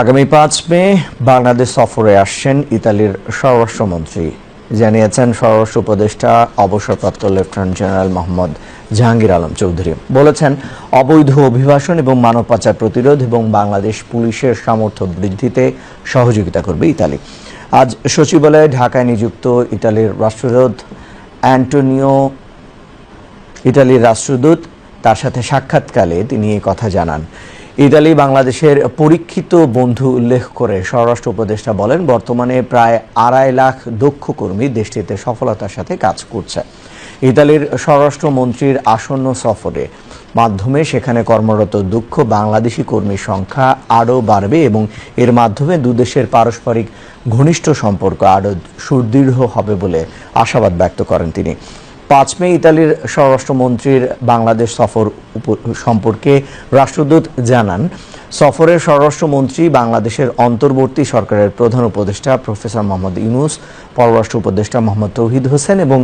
আগামী পাঁচ মে বাংলাদেশ সফরে আসছেন ইতালির স্বরাষ্ট্রমন্ত্রী। জানিয়েছেন স্বরাষ্ট্র উপদেষ্টা, অবসরপ্রাপ্ত লেফটেন্যান্ট জেনারেল মোহাম্মদ জাহাঙ্গীর আলম চৌধুরী। বলেছেন, অবৈধ অভিবাসন এবং মানব পাচার প্রতিরোধ এবং বাংলাদেশ পুলিশের সামর্থ্য বৃদ্ধিতে সহযোগিতা করবে ইতালি। আজ সচিবালয়ে ঢাকায় নিযুক্ত ইতালির রাষ্ট্রদূত অ্যান্টোনিও, ইতালির রাষ্ট্রদূত, তার সাথে সাক্ষাৎকালে তিনি এই কথা জানান। ইতালি বাংলাদেশের পরীক্ষিত বন্ধু উল্লেখ করে স্বরাষ্ট্র উপদেষ্টা বলেন, বর্তমানে প্রায় আড়াই লাখ দক্ষ কর্মী দেশটিতে সফলতার সাথে কাজ করছে। ইতালির স্বরাষ্ট্রমন্ত্রীর আসন্ন সফরে মাধ্যমে সেখানে কর্মরত দক্ষ বাংলাদেশি কর্মীর সংখ্যা আরও বাড়বে এবং এর মাধ্যমে দুদেশের পারস্পরিক ঘনিষ্ঠ সম্পর্ক আরও সুদৃঢ় হবে বলে আশাবাদ ব্যক্ত করেন তিনি। পাঁচ মে ইতালির স্বরাষ্ট্রমন্ত্রীর বাংলাদেশ সফর সম্পর্কে রাষ্ট্রদূত জানান, সফরের স্বরাষ্ট্রমন্ত্রী বাংলাদেশের অন্তর্বর্তী সরকারের প্রধান উপদেষ্টা প্রফেসর মোহাম্মদ ইউনুস, পররাষ্ট্র উপদেষ্টা মোহাম্মদ তৌহিদ হোসেন এবং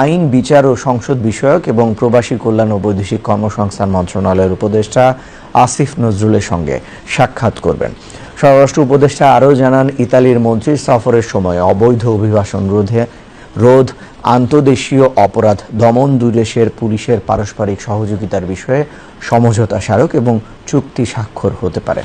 আইন, বিচার ও সংসদ বিষয়ক এবং প্রবাসী কল্যাণ ও বৈদেশিক কর্মসংস্থান মন্ত্রণালয়ের উপদেষ্টা আসিফ নজরুলের সঙ্গে সাক্ষাৎ করবেন। স্বরাষ্ট্র উপদেষ্টা আরও জানান, ইতালির মন্ত্রী সফরের সময় অবৈধ অভিবাসন রোধে রোধ আন্তদেশীয় অপরাধ দমন দুই দেশের পুলিশের পারস্পরিক সহযোগিতার বিষয়ে সমঝোতা স্মারক এবং চুক্তি স্বাক্ষর হতে পারে।